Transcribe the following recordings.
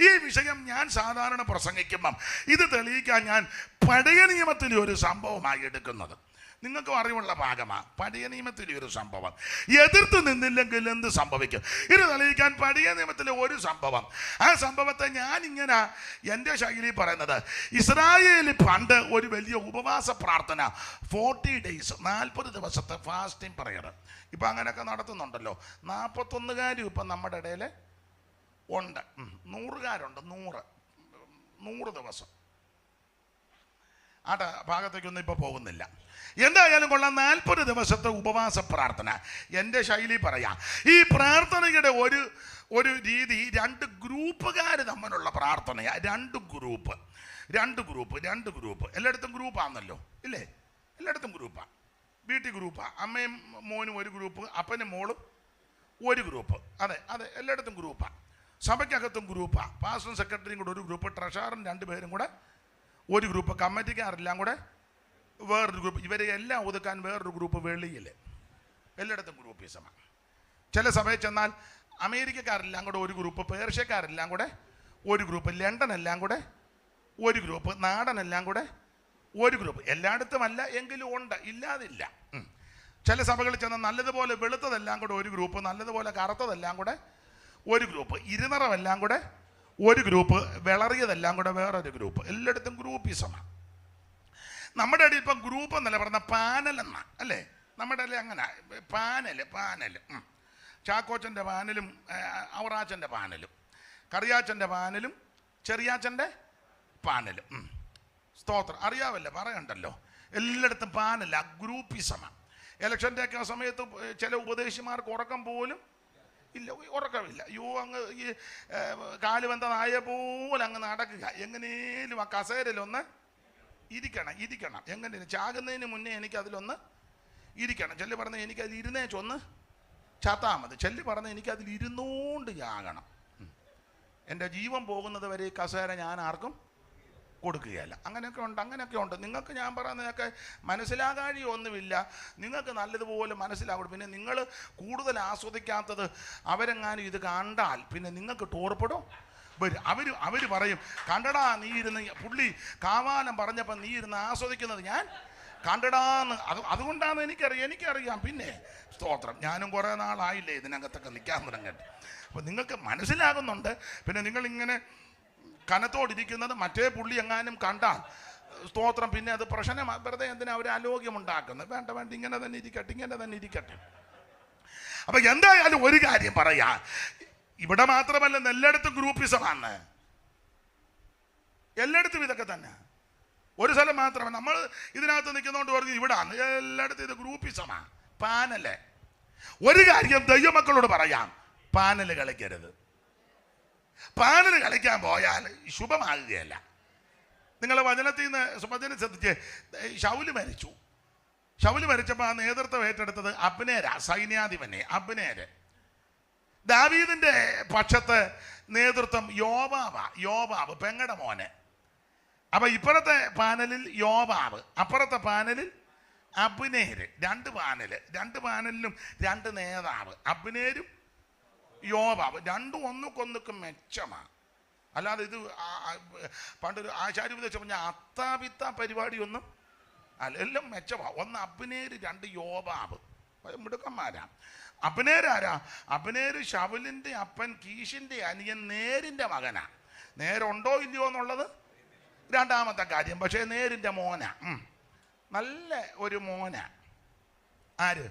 ഈ വിഷയം ഞാൻ സാധാരണ പ്രസംഗിക്കുമ്പം ഇത് തെളിയിക്കാൻ ഞാൻ പഴയ നിയമത്തിലെ ഒരു സംഭവമായി എടുക്കുന്നത്. നിങ്ങൾക്കും അറിവുള്ള ഭാഗമാണ് പഴയ നിയമത്തിലെ ഒരു സംഭവം. എതിർത്ത് നിന്നില്ലെങ്കിൽ എന്ത് സംഭവിക്കും? ഇത് തെളിയിക്കാൻ പഴയ നിയമത്തിലെ ഒരു സംഭവം. ആ സംഭവത്തെ ഞാൻ ഇങ്ങനെ എന്റെ ശൈലി പറയുന്നത് ഇസ്രായേലിൽ പണ്ട് ഒരു വലിയ ഉപവാസ പ്രാർത്ഥന ഫോർട്ടി ഡേയ്സ് നാൽപ്പത് ദിവസത്തെ ഫാസ്റ്റിംഗ് പ്രയർ ഇപ്പം അങ്ങനെയൊക്കെ നടത്തുന്നുണ്ടല്ലോ. നാൽപ്പത്തൊന്നുകാരും ഇപ്പം നമ്മുടെ ഇടയിൽ ഉണ്ട്. നൂറുകാരുണ്ട്. നൂറ്. നൂറ് ദിവസം. ആട്ട ഭാഗത്തേക്കൊന്നും ഇപ്പോൾ പോകുന്നില്ല. എന്തായാലും കൊള്ളാം. നാൽപ്പത് ദിവസത്തെ ഉപവാസ പ്രാർത്ഥന. എന്റെ ശൈലി പറയാം ഈ പ്രാർത്ഥനയുടെ ഒരു ഒരു രീതി രണ്ട് ഗ്രൂപ്പുകാർ തമ്മിലുള്ള പ്രാർത്ഥനയാണ് രണ്ട് ഗ്രൂപ്പ്. രണ്ട് ഗ്രൂപ്പ് രണ്ട് ഗ്രൂപ്പ്. എല്ലായിടത്തും ഗ്രൂപ്പാണല്ലോ ഇല്ലേ? എല്ലായിടത്തും ഗ്രൂപ്പാണ് വീട്ടിൽ ഗ്രൂപ്പാണ് അമ്മയും മോനും ഒരു ഗ്രൂപ്പ് അപ്പനും മോളും ഒരു ഗ്രൂപ്പ്. അതെ അതെ എല്ലായിടത്തും ഗ്രൂപ്പാണ് സഭയ്ക്കകത്തും ഗ്രൂപ്പാണ് പാസ്റ്ററും സെക്രട്ടറിയും കൂടെ ഒരു ഗ്രൂപ്പ് ട്രഷറും രണ്ടുപേരും കൂടെ ഒരു ഗ്രൂപ്പ് കമ്മിറ്റിക്കാരെല്ലാം കൂടെ വേറൊരു ഗ്രൂപ്പ്. ഇവരെ എല്ലാം ഒതുക്കാൻ വേറൊരു ഗ്രൂപ്പ് വെളിയിൽ. എല്ലായിടത്തും ഗ്രൂപ്പിസമാണ് ചില സഭയിൽ ചെന്നാൽ അമേരിക്കക്കാരെല്ലാം കൂടെ ഒരു ഗ്രൂപ്പ് പേർഷ്യക്കാരെല്ലാം കൂടെ ഒരു ഗ്രൂപ്പ് ലണ്ടൻ എല്ലാം കൂടെ ഒരു ഗ്രൂപ്പ് നാടനെല്ലാം കൂടെ ഒരു ഗ്രൂപ്പ്. എല്ലായിടത്തും അല്ല എങ്കിലും ഉണ്ട്. ഇല്ലാതില്ല. ചില സഭകളിൽ ചെന്നാൽ നല്ലതുപോലെ വെളുത്തതെല്ലാം കൂടെ ഒരു ഗ്രൂപ്പ് നല്ലതുപോലെ കറുത്തതെല്ലാം കൂടെ ഒരു ഗ്രൂപ്പ് ഇരുനിറമെല്ലാം കൂടെ ഒരു ഗ്രൂപ്പ് വിളറിയതെല്ലാം കൂടെ വേറൊരു ഗ്രൂപ്പ് എല്ലായിടത്തും ഗ്രൂപ്പിസമാണ് നമ്മുടെ ഇടയിൽ ഇപ്പം ഗ്രൂപ്പ് എന്നല്ല പറഞ്ഞ പാനൽ എന്നാ അല്ലേ? നമ്മുടെ ഇടയിൽ അങ്ങനെ പാനൽ പാനൽ. ചാക്കോച്ചന്റെ പാനലും ഔറാച്ചന്റെ പാനലും കറിയാച്ചന്റെ പാനലും ചെറിയാച്ചന്റെ പാനലും. സ്തോത്രം. അറിയാവല്ലേ? പറയണ്ടല്ലോ. എല്ലായിടത്തും പാനല്ല ഗ്രൂപ്പിസമാണ് ഇലക്ഷന്റെ ഒക്കെ സമയത്ത് ചില ഉപദേശിമാർക്ക് ഉറക്കം പോലും ഇല്ല ഉറക്കമില്ല. യോ അങ്ങ് ഈ കാലുബന്ധ നായ പോലെ അങ്ങ് നടക്കുക. എങ്ങനെയും ആ കസേരയിലൊന്ന് ഇരിക്കണം ഇരിക്കണം. എങ്ങനെ ചാകുന്നതിന് മുന്നേ എനിക്ക് അതിലൊന്ന് ഇരിക്കണം. ചെല്ലി പറഞ്ഞ എനിക്ക് അതിൽ ഇരുന്നേ ചൊന്ന് ചത്താ മതി. ചെല്ലി പറഞ്ഞ എനിക്ക് അതിൽ ഇരുന്നുകൊണ്ട് ചാകണം എന്റെ ജീവൻ പോകുന്നത് വരെ ഈ കസേര ഞാൻ ആർക്കും കൊടുക്കുകയല്ല. അങ്ങനെയൊക്കെ ഉണ്ട് അങ്ങനെയൊക്കെ ഉണ്ട്. നിങ്ങൾക്ക് ഞാൻ പറയുന്നതൊക്കെ മനസ്സിലാകാഴി ഒന്നുമില്ല. നിങ്ങൾക്ക് നല്ലതുപോലെ മനസ്സിലാവും പിന്നെ നിങ്ങൾ കൂടുതൽ ആസ്വദിക്കാത്തത് അവരെങ്ങാനും ഇത് കണ്ടാൽ പിന്നെ നിങ്ങൾക്ക് ടോർപ്പെടും വരും. അവർ അവർ പറയും കണ്ടടാ നീ ഇരുന്ന് പുള്ളി കാവാലം പറഞ്ഞപ്പോൾ നീ ഇരുന്ന് ആസ്വദിക്കുന്നത് ഞാൻ? കണ്ടടാന്ന് അത് അതുകൊണ്ടാണ് എനിക്കറിയാം എനിക്കറിയാം. പിന്നെ സ്തോത്രം. ഞാനും കുറേ നാളായില്ലേ ഇതിനകത്തൊക്കെ നിൽക്കാൻ തുടങ്ങിയിട്ട്. അപ്പോൾ നിങ്ങൾക്ക് മനസ്സിലാകുന്നുണ്ട്. പിന്നെ നിങ്ങളിങ്ങനെ കനത്തോടിരിക്കുന്നത് മറ്റേ പുള്ളി എങ്ങാനും കണ്ടാൽ സ്തോത്രം. പിന്നെ അത് പ്രശ്നം വെറുതെ എന്തിനാ അവർ അലോക്യമുണ്ടാക്കുന്നത് വേണ്ട വേണ്ട ഇങ്ങനെ തന്നെ ഇരിക്കട്ടെ ഇങ്ങനെ തന്നെ ഇരിക്കട്ടെ. അപ്പൊ എന്തായാലും ഒരു കാര്യം പറയാ. ഇവിടെ മാത്രമല്ല എല്ലായിടത്തും ഗ്രൂപ്പിസമാണ്. എല്ലായിടത്തും ഇതൊക്കെ തന്നെ. ഒരു സ്ഥലം മാത്രമല്ല നമ്മൾ ഇതിനകത്ത് നിൽക്കുന്നതുകൊണ്ട് പറഞ്ഞു ഇവിടാണ്. എല്ലായിടത്തും ഇത് ഗ്രൂപ്പിസമാണ്. പാനൽ. ഒരു കാര്യം ദൈവമക്കളോട് പറയാം. പാനൽ കളിക്കരുത്. പാനൽ കളിക്കാൻ പോയാൽ ശുഭമാകുകയല്ല. നിങ്ങളെ വചനത്തിൽ നിന്ന് വചനം ശ്രദ്ധിച്ച് ഷൗൽ മരിച്ചു. ഷൗൽ മരിച്ചപ്പോൾ ആ നേതൃത്വം ഏറ്റെടുത്തത് അബ്നേര സൈന്യാധിപനെ അബ്നേര്. ദാവീദിന്റെ പക്ഷത്ത് നേതൃത്വം യോബാവ യോബാവ് പെങ്ങടെ മോനെ. അപ്പൊ ഇപ്പുറത്തെ പാനലിൽ യോബാവ് അപ്പുറത്തെ പാനലിൽ അബ്നേര്. രണ്ട് പാനൽ രണ്ട് പാനലിലും രണ്ട് നേതാവ് അബ്നേരും യോബാബ് രണ്ടും ഒന്നുക്കൊന്നുക്കും മെച്ചമാണ് അല്ലാതെ ഇത് പണ്ടൊരു ആചാര്യ ഉപദേശം പറഞ്ഞ അത്താപിത്ത പരിപാടിയൊന്നും അല്ല എല്ലാം മെച്ചമാണ് ഒന്ന് അഭിനേര് രണ്ട് യോവാവ് മിടുക്കന്മാരാ. അഭിനേരാരാ അഭിനേര് ഷവലിന്റെ അപ്പൻ കീശിന്റെ അനിയൻ നേരിന്റെ മകനാ. നേരുണ്ടോ ഇല്ലയോ എന്നുള്ളത് രണ്ടാമത്തെ കാര്യം. പക്ഷേ നേരിന്റെ മോന. നല്ല ഒരു മോന. ആര്?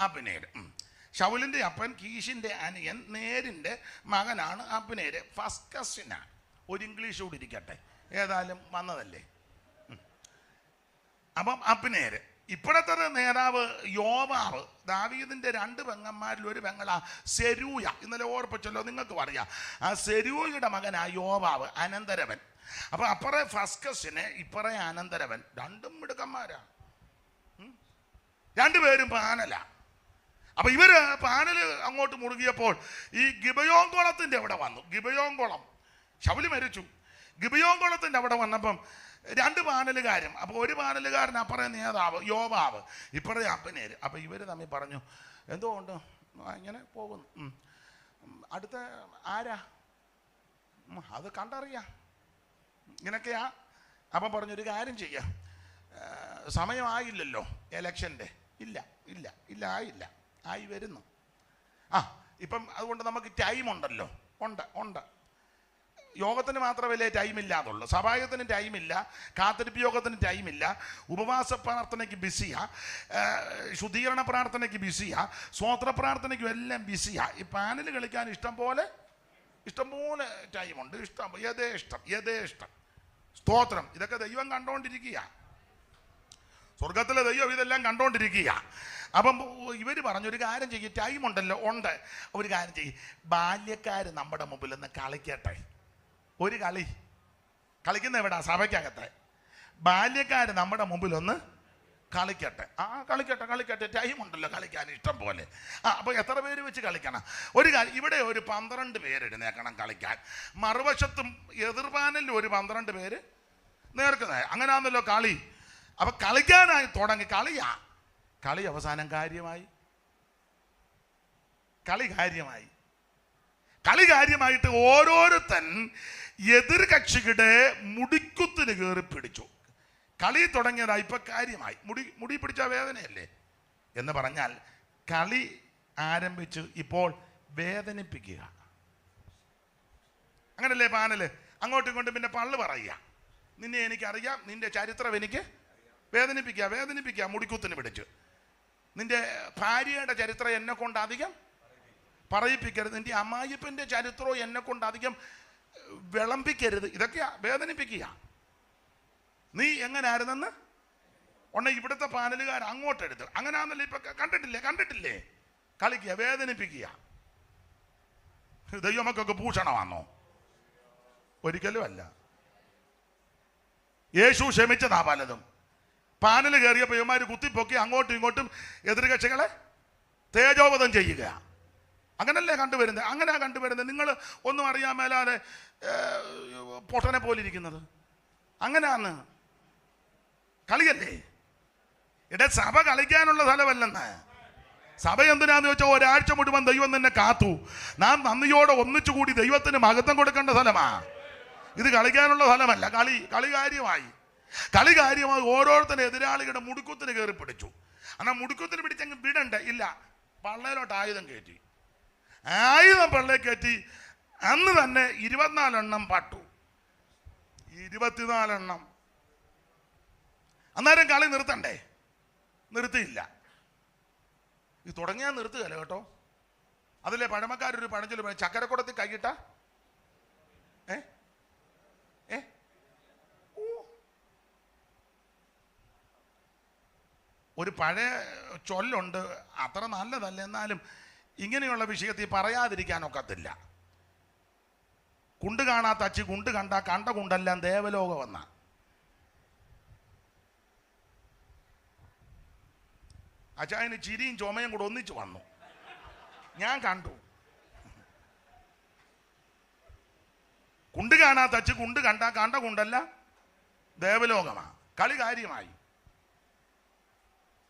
അഭിനേര്. ഉം. ഷൗലിന്റെ അപ്പൻ കീഷിന്റെ അനിയൻ നേരിന്റെ മകനാണ് അപ്പനേര് ഫസ്റ്റ് കസിനാണ് ഒരു ഇംഗ്ലീഷ് കൂടി ഇരിക്കട്ടെ. ഏതായാലും വന്നതല്ലേ. അപ്പം അപ്പനേര് ഇപ്പോഴത്തെ നേതാവ് യോവാവ് ദാവീദിന്റെ രണ്ട് പെങ്ങന്മാരിൽ ഒരു പെങ്ങളാ സെരൂയ. ഇന്നലെ ഓർപ്പിച്ചല്ലോ നിങ്ങൾക്ക് പറയാം. ആ സെരൂയുടെ മകനാ യോവാവ് അനന്തരവൻ. അപ്പൊ അപ്പറേ ഫസ്കസിന് ഇപ്പറേ അനന്തരവൻ. രണ്ടും മിടുക്കന്മാരാ. ഉം. രണ്ടുപേരും പാനല. അപ്പൊ ഇവർ പാനൽ അങ്ങോട്ട് മുറുകിയപ്പോൾ ഈ ഗിബയോങ്കുളത്തിന്റെ അവിടെ വന്നു. ഗിബയോങ്കുളം ശബലി മരിച്ചു. ഗിബയോങ്കുളത്തിന്റെ അവിടെ വന്നപ്പം രണ്ട് പാനലുകാരും അപ്പൊ ഒരു പാനലുകാരൻ അപ്പറേ നേതാവ് യോവാവ് ഇപ്പറേ അപ്പനേര് അപ്പൊ ഇവർ തമ്മിൽ പറഞ്ഞു എന്തോ ഉണ്ട്? ഇങ്ങനെ പോകുന്നു. അടുത്ത ആരാ? അത് കണ്ടറിയാം. ഇങ്ങനൊക്കെയാ അപ്പം പറഞ്ഞൊരു കാര്യം ചെയ്യാം. സമയമായില്ലല്ലോ. എലക്ഷന്റെ. ഇല്ല ഇല്ല ഇല്ല ആയില്ല. ആയി വരുന്നു. ആ ഇപ്പം അതുകൊണ്ട് നമുക്ക് ടൈം ഉണ്ടല്ലോ. ഉണ്ട് ഉണ്ട്. യോഗത്തിന് മാത്രമല്ലേ ടൈമില്ലാതുള്ളൂ സഭായത്തിന് ടൈമില്ല കാത്തിരിപ്പ് യോഗത്തിന് ടൈമില്ല ഉപവാസ പ്രാർത്ഥനയ്ക്ക് ബിസിയാ ശുദ്ധീകരണ പ്രാർത്ഥനയ്ക്ക് ബിസിയാ സ്വോത്ര പ്രാർത്ഥനയ്ക്കും എല്ലാം ബിസിയാ ഈ പാനൽ കളിക്കാൻ ഇഷ്ടം പോലെ ഇഷ്ടം പോലെ ടൈമുണ്ട് ഇഷ്ടം യഥേ ഇഷ്ടം യഥേ ഇഷ്ടം സ്തോത്രം. ഇതൊക്കെ ദൈവം കണ്ടുകൊണ്ടിരിക്കുക സ്വർഗത്തിലെ ദൈവം ഇതെല്ലാം കണ്ടുകൊണ്ടിരിക്കുക അപ്പം ഇവർ പറഞ്ഞൊരു കാര്യം ചെയ്യും ടൈം ഉണ്ടല്ലോ ഉണ്ട്. ഒരു കാര്യം ചെയ്യും. ബാല്യക്കാർ നമ്മുടെ മുമ്പിൽ നിന്ന് കളിക്കട്ടെ. ഒരു കളി. കളിക്കുന്ന എവിടാ? സഭയ്ക്കകത്തെ. ബാല്യക്കാർ നമ്മുടെ മുമ്പിൽ ഒന്ന് കളിക്കട്ടെ. ആ കളിക്കട്ടെ കളിക്കട്ടെ. ടൈം ഉണ്ടല്ലോ കളിക്കാൻ ഇഷ്ടം പോലെ. ആ അപ്പോൾ എത്ര പേര് വെച്ച് കളിക്കണം? ഒരു കാര്യം ഇവിടെ ഒരു പന്ത്രണ്ട് പേര് എഴുന്നേക്കണം കളിക്കാൻ. മറുവശത്തും എതിർപാനലിൽ ഒരു പന്ത്രണ്ട് പേര് നേർക്കുന്നത് അങ്ങനെയാണല്ലോ കളി. അപ്പൊ കളിക്കാനായി തുടങ്ങി കളിയാ. കളി അവസാനം കാര്യമായി. കളി കാര്യമായി. കളി കാര്യമായിട്ട് ഓരോരുത്തൻ എതിർ കക്ഷിയുടെ മുടിക്കുത്തിന് കയറി പിടിച്ചു. കളി തുടങ്ങിയതായി ഇപ്പൊ കാര്യമായി. മുടി മുടി പിടിച്ച വേദനയല്ലേ? എന്ന് പറഞ്ഞാൽ കളി ആരംഭിച്ച് ഇപ്പോൾ വേദനിപ്പിക്കുക. അങ്ങനല്ലേ പാനൽ? അങ്ങോട്ടും ഇങ്ങോട്ടും പിന്നെ പള്ളു പറയുക. നിന്നെ എനിക്കറിയാം. നിന്റെ ചരിത്രം എനിക്ക് വേദനിപ്പിക്കുക വേദനിപ്പിക്കുക മുടിക്കുത്തിന് പിടിച്ചു. നിന്റെ ഭാര്യയുടെ ചരിത്രം എന്നെ കൊണ്ട് അധികം പറയിപ്പിക്കരുത്. നിന്റെ അമ്മായിപ്പന്റെ ചരിത്രവും എന്നെ കൊണ്ട് അധികം വിളമ്പിക്കരുത്. ഇതൊക്കെയാ വേദനിപ്പിക്കുക. നീ എങ്ങനായിരുന്നെന്ന്? ഉടനെ ഇവിടുത്തെ പാനലുകാർ അങ്ങോട്ടെടുത്ത്. അങ്ങനെയാണെന്നല്ലേ ഇപ്പൊ കണ്ടിട്ടില്ലേ കണ്ടിട്ടില്ലേ? കളിക്കുക വേദനിപ്പിക്കുക. ദൈവമക്കൊക്കെ ഭൂഷണമാണോ ഒരിക്കലും അല്ല യേശു ക്ഷമിച്ചതാ പലതും. പാനൽ കയറിയപ്പോൾ ഇവന്മാർ കുത്തിപ്പൊക്കി അങ്ങോട്ടും ഇങ്ങോട്ടും എതിർകക്ഷികളെ തേജോവധം ചെയ്യുക. അങ്ങനല്ലേ കണ്ടുവരുന്നത്? അങ്ങനെ കണ്ടുവരുന്നത്? നിങ്ങൾ ഒന്നും അറിയാൻ മേലാതെ പൊട്ടനെ പോലെ ഇരിക്കുന്നത് അങ്ങനെയാണ് കളിയല്ലേ? ഇട സഭ കളിക്കാനുള്ള സ്ഥലമല്ലെന്ന്. സഭ എന്തിനാന്ന് ചോദിച്ചാൽ ഒരാഴ്ച മുഴുവൻ ദൈവം തന്നെ കാത്തു. നാം നന്ദിയോടെ ഒന്നിച്ചുകൂടി ദൈവത്തിന് മഹത്വം കൊടുക്കേണ്ട സ്ഥലമാ. ഇത് കളിക്കാനുള്ള സ്ഥലമല്ല. കളി കളി കാര്യമായി കളി കാര്യമായി ഓരോരുത്തരും എതിരാളികളുടെ മുടുക്കുത്തിന് കയറി പിടിച്ചു. എന്നാൽ മുടുക്കുത്തിന് പിടിച്ചങ്ങ് വിടണ്ട. ഇല്ല പള്ളയിലോട്ട് ആയുധം കയറ്റി. ആയുധം പള്ളയിൽ കയറ്റി. അന്ന് തന്നെ ഇരുപത്തിനാലെണ്ണം പട്ടു. ഇരുപത്തിനാലെണ്ണം. അന്നേരം കളി നിർത്തണ്ടേ? നിർത്തിയില്ല. ഇത് തുടങ്ങിയാൽ നിർത്തുകയല്ല കേട്ടോ? അതിലെ പഴമക്കാരൊരു പഴഞ്ചൊല്ലി ചക്കരക്കുടത്തിൽ കൈയിട്ട? ഏഹ് ഒരു പഴയ ചൊല്ലുണ്ട് അത്ര നല്ലതല്ല. എന്നാലും ഇങ്ങനെയുള്ള വിഷയത്തിൽ പറയാതിരിക്കാനൊക്കത്തില്ല കുണ്ട് കാണാത്ത അച്ചി കുണ്ട് കണ്ട കണ്ട കുണ്ടെല്ലാം ദേവലോകമെന്ന അച്ചായന് ചിരിയും ചുമയും കൂടെ ഒന്നിച്ചു വന്നു. ഞാൻ കണ്ടു. കുണ്ട് കാണാത്ത അച്ചി കുണ്ട് കണ്ട കണ്ട കുണ്ടല്ല ദേവലോകമാ. കളി കാര്യമായി.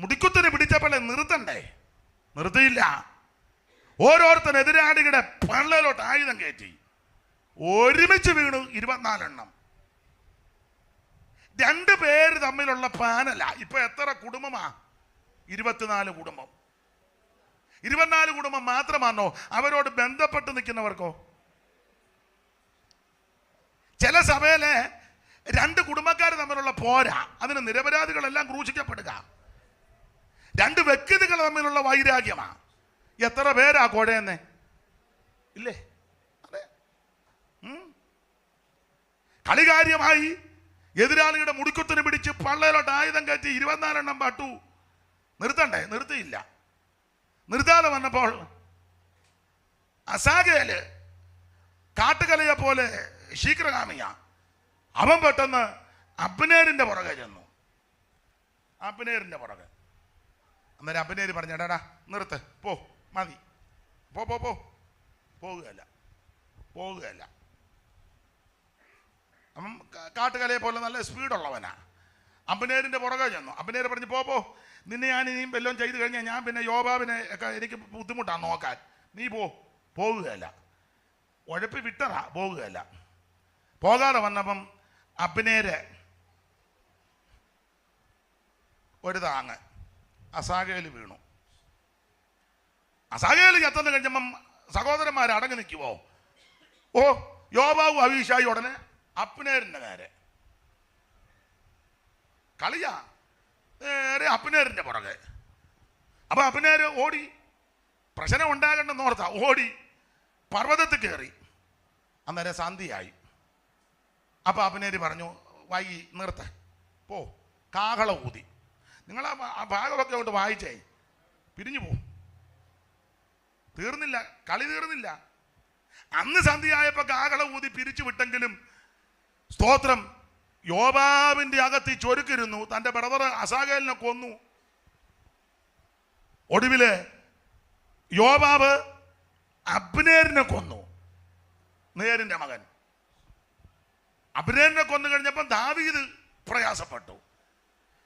മുടിക്കുത്തിന് പിടിച്ചപ്പോഴേ നിർത്തണ്ടേ? നിർത്തിയില്ല. ഓരോരുത്തരെതിരാളികളുടെ പള്ളയിലോട്ട് ആയുധം കയറ്റി. ഒരുമിച്ച് വീണു ഇരുപത്തിനാലെണ്ണം. രണ്ട് പേര് തമ്മിലുള്ള പാനല. ഇപ്പൊ എത്ര കുടുംബമാ? ഇരുപത്തിനാല് കുടുംബം. ഇരുപത്തിനാല് കുടുംബം മാത്രമാണോ അവരോട് ബന്ധപ്പെട്ട് നിൽക്കുന്നവർക്കോ? ചില സഭയിലെ രണ്ട് കുടുംബക്കാർ തമ്മിലുള്ള പോരാ. അതിന് നിരപരാധികളെല്ലാം ക്രൂശിക്കപ്പെടുക. രണ്ട് വ്യക്തികൾ തമ്മിലുള്ള വൈരാഗ്യമാണ് എത്ര പേരാ കോഴയെന്നെ ഇല്ലേ? അതെ. കളികാര്യമായി എതിരാളിയുടെ മുടിക്കുത്തിന് പിടിച്ച് പള്ളയിലോട്ട് ആയുധം കയറ്റി ഇരുപത്തിനാലെണ്ണം പാട്ടു. നിർത്തണ്ടേ? നിർത്തിയില്ല. നിർത്താതെ വന്നപ്പോൾ അസാഗയിൽ കാട്ടുകലയെ പോലെ ശീക്രകാമിയ അവൻ പെട്ടെന്ന് അബ്നേരിന്റെ പുറകെ ചെന്നു. അബ്നേരിന്റെ പുറകെ. അന്നേരം അബ്നേര് പറഞ്ഞടാ നിർത്ത്. പോ മതി. പോ പോ പോ. പോകുകയല്ല പോകുകയല്ല അപ്പം കാട്ടുകലയെ പോലെ നല്ല സ്പീഡുള്ളവനാ. അബിനേരിന്റെ പുറകെ ചെന്നു. അമ്പനേര് പറഞ്ഞു പോ പോ. നിന്നെ ഞാൻ ഇനിയും വല്ലതും ചെയ്തു കഴിഞ്ഞാൽ ഞാൻ പിന്നെ യോബാവിനെ ഒക്കെ എനിക്ക് ബുദ്ധിമുട്ടാണ് നോക്കാൻ. നീ പോ. പോകുകയല്ല ഉഴപ്പി വിട്ടറാ പോകുകയല്ല പോകാതെ വന്നപ്പം അഭിനേര് ഒരു താങ്ങ്. അസാഗയിൽ വീണു. അസാഗയിൽ ചത്തന്ന് കഴിഞ്ഞപ്പം സഹോദരന്മാർ അടങ്ങി നിൽക്കുവോ? ഓ യോബാവു അവീഷായി ഉടനെ അപ്നേരിന്റെ നേരെ. കളിയാ. നേരെ അപ്നേരിന്റെ പുറകെ. അപ്പൊ അപ്നേര് ഓടി. പ്രശ്നം ഉണ്ടാകണ്ടെന്ന് ഓർത്ത. ഓടി. പർവതത്തിൽ കയറി അന്നേരം ശാന്തിയായി. അപ്പൊ അഭിനേരി പറഞ്ഞു വൈകി നിർത്ത. പോ. കാഹള ഊതി. നിങ്ങൾ ആ ഭാഗമൊക്കെ കൊണ്ട് വായിച്ചേ. പിരിഞ്ഞു പോവും. തീർന്നില്ല. കളി തീർന്നില്ല. അന്ന് സന്ധ്യയായപ്പോ കാകള ഊതി പിരിച്ചു വിട്ടെങ്കിലും സ്തോത്രം. യോബാവിന്റെ അകത്ത് ചൊരുക്കിരുന്നു. തന്റെ ബ്രദർ അസാഗലിനെ കൊന്നു. ഒടുവിൽ യോബാവ് അബ്നേരിനെ കൊന്നു. നേരിന്റെ മകൻ. അബ്നേരിനെ കൊന്നു കഴിഞ്ഞപ്പം ദാവീദ് പ്രയാസപ്പെട്ടു.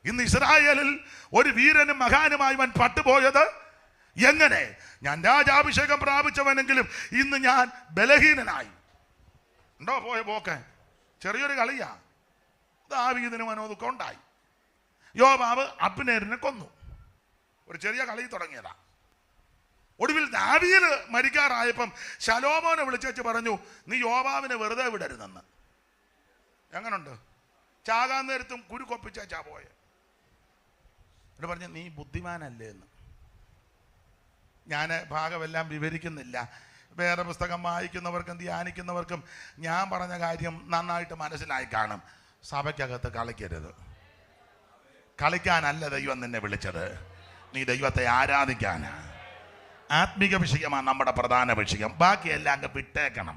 ഇന്ന് ഇസ്രായേലിൽ ഒരു വീരനും മഹാനുമായി അവൻ പട്ടുപോയത് എങ്ങനെ? ഞാൻ രാജാഭിഷേകം പ്രാപിച്ചവനെങ്കിലും ഇന്ന് ഞാൻ ബലഹീനനായി. ഉണ്ടോ പോയ പോക്കെ? ചെറിയൊരു കളിയാ. ദാവീദിന് മനോദുഃഖം ഉണ്ടായി. യോബാവ് അബ്നേരിനെ കൊന്നു. ഒരു ചെറിയ കളി തുടങ്ങിയതാ. ഒടുവിൽ ദാവീദ് മരിക്കാറായപ്പം ശലോമോനെ വിളിച്ചു പറഞ്ഞു നീ യോബാവിനെ വെറുതെ വിടരുതെന്ന്. എങ്ങനുണ്ട്? ചാകാൻ നേരത്തും കുരുക്കൊപ്പിച്ചാ പോയെ. എന്നിട്ട് പറഞ്ഞു നീ ബുദ്ധിമാനല്ലേ എന്ന്. ഞാൻ ഭാഗമെല്ലാം വിവരിക്കുന്നില്ല. വേറെ പുസ്തകം വായിക്കുന്നവർക്കും ധ്യാനിക്കുന്നവർക്കും ഞാൻ പറഞ്ഞ കാര്യം നന്നായിട്ട് മനസ്സിലായി കാണും. സഭയ്ക്കകത്ത് കളിക്കരുത്. കളിക്കാനല്ല ദൈവം നിന്നെ വിളിച്ചത്. നീ ദൈവത്തെ ആരാധിക്കാനാണ് ആത്മീക വിഷയമാണ് നമ്മുടെ പ്രധാന വിഷയം. ബാക്കിയെല്ലാം അങ്ങ് വിട്ടേക്കണം.